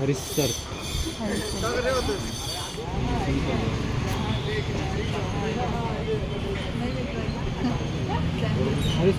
हरिसर हरिस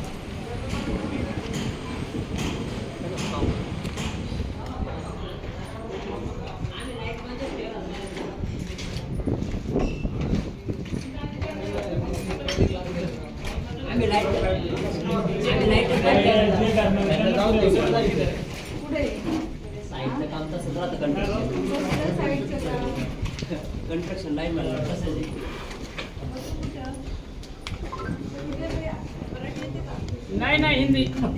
साईडचं काम तसंच राहतं कंस्ट्रक्शन कंस्ट्रक्शन लाईन मला तसंच नाही नाही हिंदी तो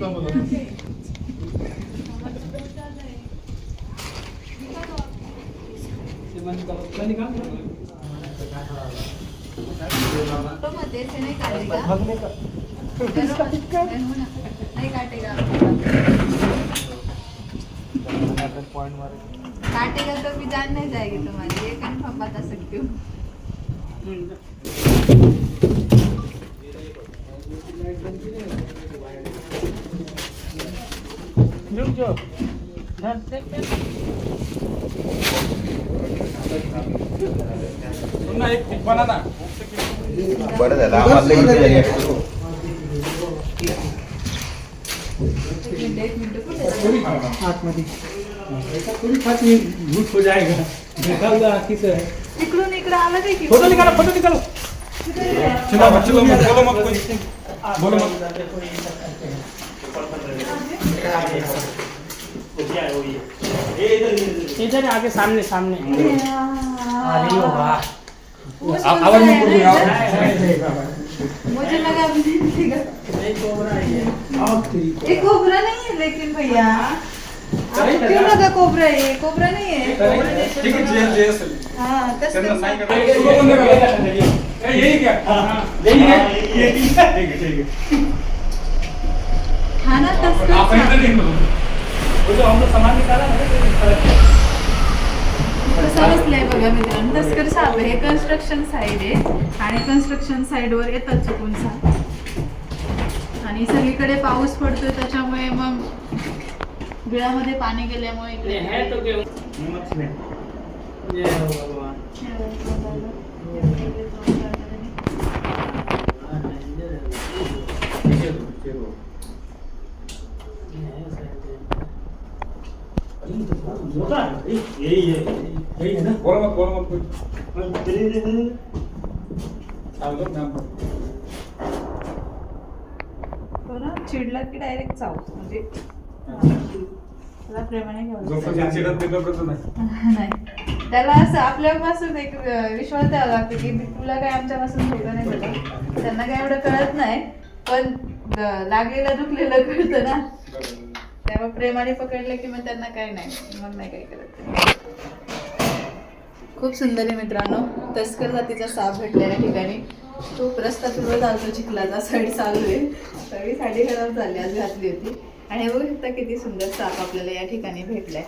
काटेगा तो भी जान नहीं जाएगी तुम्हारी ये कंफर्म बता सकती हूँ रुक जाओ धर दे दे। बरं झालं आम्हाला लगेच तयारी आहे. एक मिनट एक मिनट कुठे आतमध्ये ऐसा थोड़ी खास ये झूठ हो जाएगा देखा हुआ किस है तिकडून इकडे आलं काय की फोटो निकालो फोटो निकालो चलो मत चलो मत बोलो मत कोई बोलो मत इधर आगे सामने सामने अरे वाह वो आ- आवाज मत सुन करो रहा यार है। मुझे लगा अभी देखेगा ये कोबरा नहीं है लेकिन भैया आपको क्यों लगा कोबरा है ये कोबरा नहीं है ठीक आहे जे जे असेल हाँ त्यांना कसं सांगितलं सुरू बंद करा. ए, येईल क्या येईल क्या? ठीक आहे ठीक आहे हा ना तस्कर आपण इथं साप. वो जो हम लोग सामान निकाला ना तो फर्क है बघा मित्रांनो तस्कर हे कन्स्ट्रक्शन साईड आहे आणि कन्स्ट्रक्शन साईडवर येतात चुकून साप आणि सगळीकडे पाऊस पडतोय त्याच्यामुळे मग बिळामध्ये पाणी गेल्यामुळे इकडे है तो क्यों ये हो भगवान होता है यही है यही है ना बोलो मत बोलो मत कोई चालतो ना आपण. तो ना चिडला की डायरेक्ट म्हणजे त्याला प्रेमाने. चिडत नाही नाही असं आपल्यापासून एक विश्वास द्यावा लागतो की तुला काय आमच्यापासून वेगळं नाही झालं त्यांना काय एवढं कळत नाही पण लागलेलं दुखलेलं कळतं ना त्यामुळे प्रेमाने पकडलं की मग त्यांना काय नाही. मग नाही काय करत ते. खूप सुंदर आहे मित्रांनो. तस्कर जातीचा साप भेटलेल्या ठिकाणी. खूप रस्ता फिरवत आलतो चिखलाचा. साईड चालू आहे. सगळी साडी खराब झाली आज घातली होती. आणि हे बघू शकता किती सुंदर साप आपल्याला या ठिकाणी भेटलाय.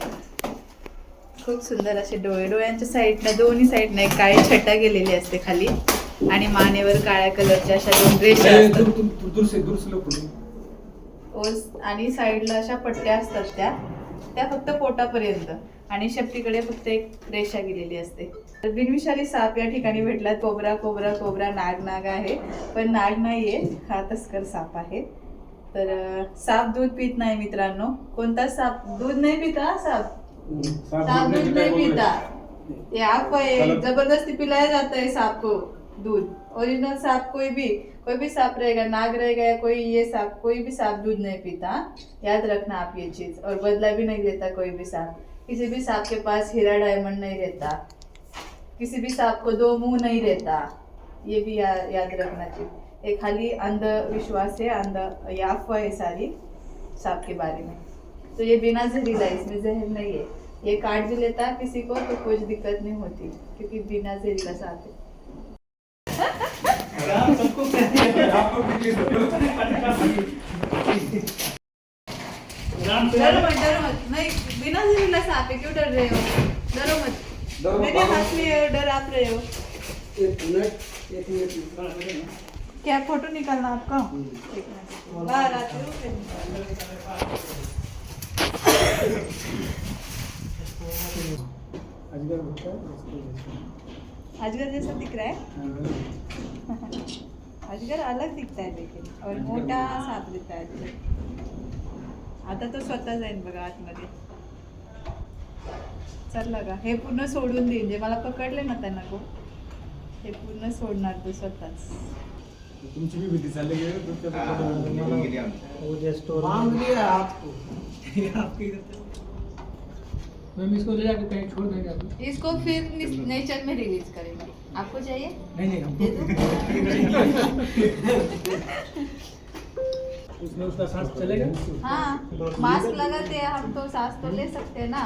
खूप सुंदर असे डोळे. डोळ्यांच्या साईडनं दोन्ही साईडनं एक काळी छटा गेलेली असते खाली. आणि मानेवर काळ्या कलरच्या अशा दोन रेषा ओस आणि साईडला अशा पट्ट्या असतात त्या त्या फक्त पोटापर्यंत. आणि शेपटीकडे फक्त एक रेषा गेलेली असते. तर बिनविषारी साप या ठिकाणी भेटला. कोबरा कोबरा कोबरा नाग नाग आहे. पण नाग नाहीये. हा तस्कर साप आहे. तर साप दूध पित नाही मित्रांनो. कोणता साप? दूध नाही पिता साप? साप दूध नहीं पीता ये गलत। जबरदस्ती पिलाया जाता है सांप दूध। ओरिजिनल सांप कोई भी कोई भी सांप रहेगा नाग रहेगा या कोई ये सांप कोई भी सांप दूध नहीं पीता। याद रखना आप ये चीज और बदला भी नहीं लेता कोई भी सांप। किसी भी सांप के पास हीरा डायमंड नहीं रहता। किसी भी सांप को दो मुंह नहीं रहता। ये भी या, याद रखना चाहिए ये खाली अंधविश्वास है अंध या अफवाह है सारी सांप के बारे में। तो ये बिना जहरीला इसमें जहर नहीं है। ये काट भी लेता है किसी को तो कुछ दिक्कत नहीं होती क्योंकि बिना जहरीला सांप है। डरो मत डरो मत नहीं बिना है क्यों डर रहे हो डरो मत। हाथ लिए और डर आप रहे हो एक मिनट एक मिनट. क्या फोटो निकालना आपका? बाहर आते हो है। अजगर जैसा दिख रहा है. अजगर अलग दिखता है लेकिन और मोठा साप दिखता है अजगर आता तो स्वतः जाईन बघा आतमध्ये. चालला का हे पूर्ण सोडून देईन. जे मला पकडले ना त्यांना को हे पूर्ण सोडणार तो स्वतःच. तुमची भी भीती चालली गेली तुमच्या स्टोर आपकी. मैम इसको ले जाके कहीं छोड़ देंगे आप इसको फिर नेचर में रिलीज़ करेंगे। आपको चाहिए? नहीं नहीं हमको उसमें उसका सांस चलेगा? हाँ मास्क लगाते हैं हम तो सांस तो ले सकते हैं ना।